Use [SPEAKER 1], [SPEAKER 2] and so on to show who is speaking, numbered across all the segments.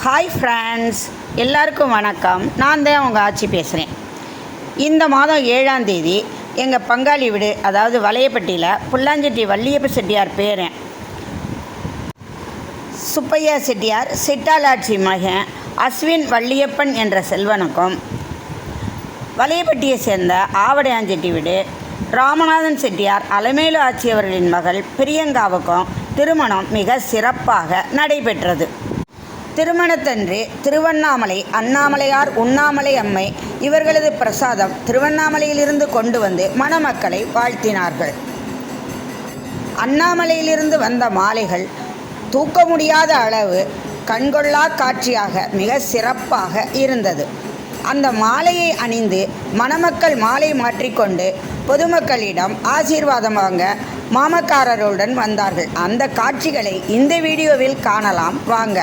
[SPEAKER 1] Hi friends எல்லாருக்கும் வணக்கம். நான் தான் உங்கள் ஆட்சி பேசுகிறேன் இந்த மாதம் ஏழாம் தேதி எங்கள் பங்காளி வீடு அதாவது வளையப்பட்டியில் புல்லாஞ்செட்டி வள்ளியப்ப செட்டியார் பேரன் சுப்பையா செட்டியார் சிட்டாலாட்சி மகன் அஸ்வின் வள்ளியப்பன் என்ற செல்வனுக்கும் வளையப்பட்டியை சேர்ந்த ஆவடையாஞ்செட்டி வீடு ராமநாதன் செட்டியார் அலமேலு ஆட்சியவர்களின் மகள் பிரியங்காவுக்கும் திருமணம் மிக சிறப்பாக நடைபெற்றது. திருமணத்தன்று திருவண்ணாமலை அண்ணாமலையார் உண்ணாமலை அம்மை இவர்களது பிரசாதம் திருவண்ணாமலையிலிருந்து கொண்டு வந்து மணமக்களை வாழ்த்தினார்கள். அண்ணாமலையிலிருந்து வந்த மாலைகள் தூக்க முடியாத அளவு கண்கொள்ளா காட்சியாக மிக சிறப்பாக இருந்தது. அந்த மாலையை அணிந்து மணமக்கள் மாலை மாற்றிக்கொண்டு பொதுமக்களிடம் ஆசீர்வாதம் வாங்க மாமக்காரருடன் வந்தார்கள். அந்த காட்சிகளை இந்த வீடியோவில் காணலாம். வாங்க.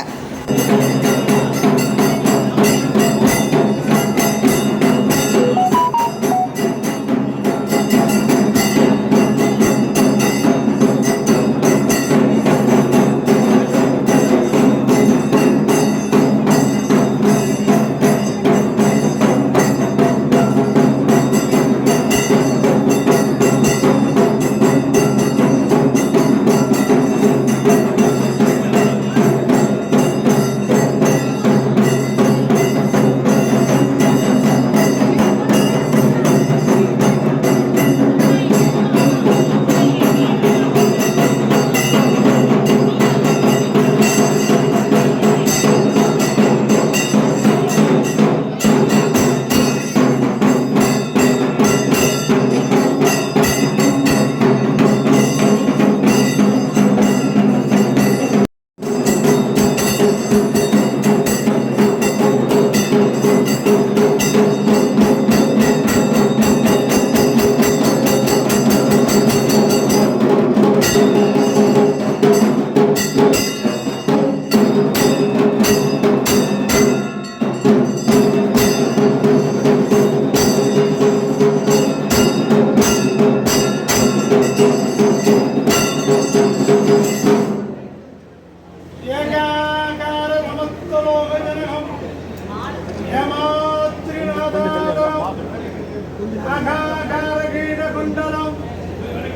[SPEAKER 2] குண்டலம்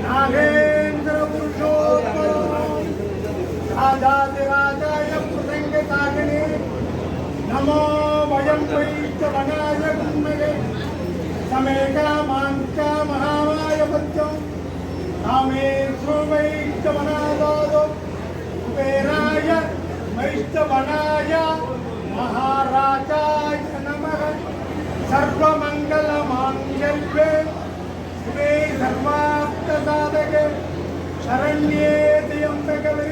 [SPEAKER 2] நாகேந்திர புருஷோத்தமம் ராஜாதிராஜாய புசங்கதாகினி நமோ வயம் வைத்தவனாய குண்மகே சமேகா மாங்கா மகாமாய பத்யம் ராமே சுவைத்தவனாய சர்வமங்கலமாங்கல்யே சர்வார்த்த சாதக. சரண்யே தியம்பகவே.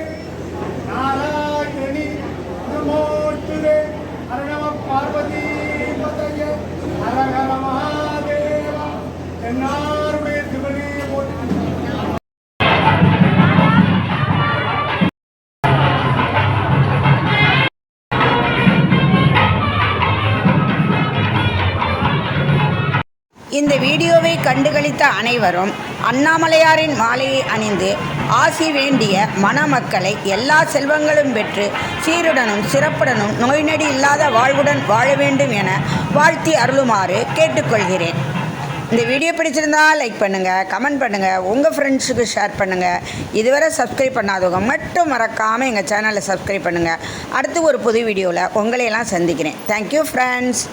[SPEAKER 1] இந்த வீடியோவை கண்டுகளித்த அனைவரும் அண்ணாமலையாரின் மாலையை அணிந்து ஆசி வேண்டிய மணமக்களை எல்லா செல்வங்களும் பெற்று சீருடனும் சிறப்புடனும் நோய் நடி இல்லாத வாழ்வுடன் வாழ வேண்டும் என வாழ்த்தி அருளுமாறு கேட்டுக்கொள்கிறேன். இந்த வீடியோ பிடிச்சிருந்தா லைக் பண்ணுங்கள் கமெண்ட் பண்ணுங்கள் உங்கள் ஃப்ரெண்ட்ஸுக்கு ஷேர் பண்ணுங்கள் இதுவரை சப்ஸ்கிரைப் பண்ணாதவங்க மட்டும் மறக்காமல் எங்கள் சேனலை சப்ஸ்கிரைப் பண்ணுங்கள் அடுத்து ஒரு புது வீடியோவில் உங்களையெல்லாம் சந்திக்கிறேன். Thank you friends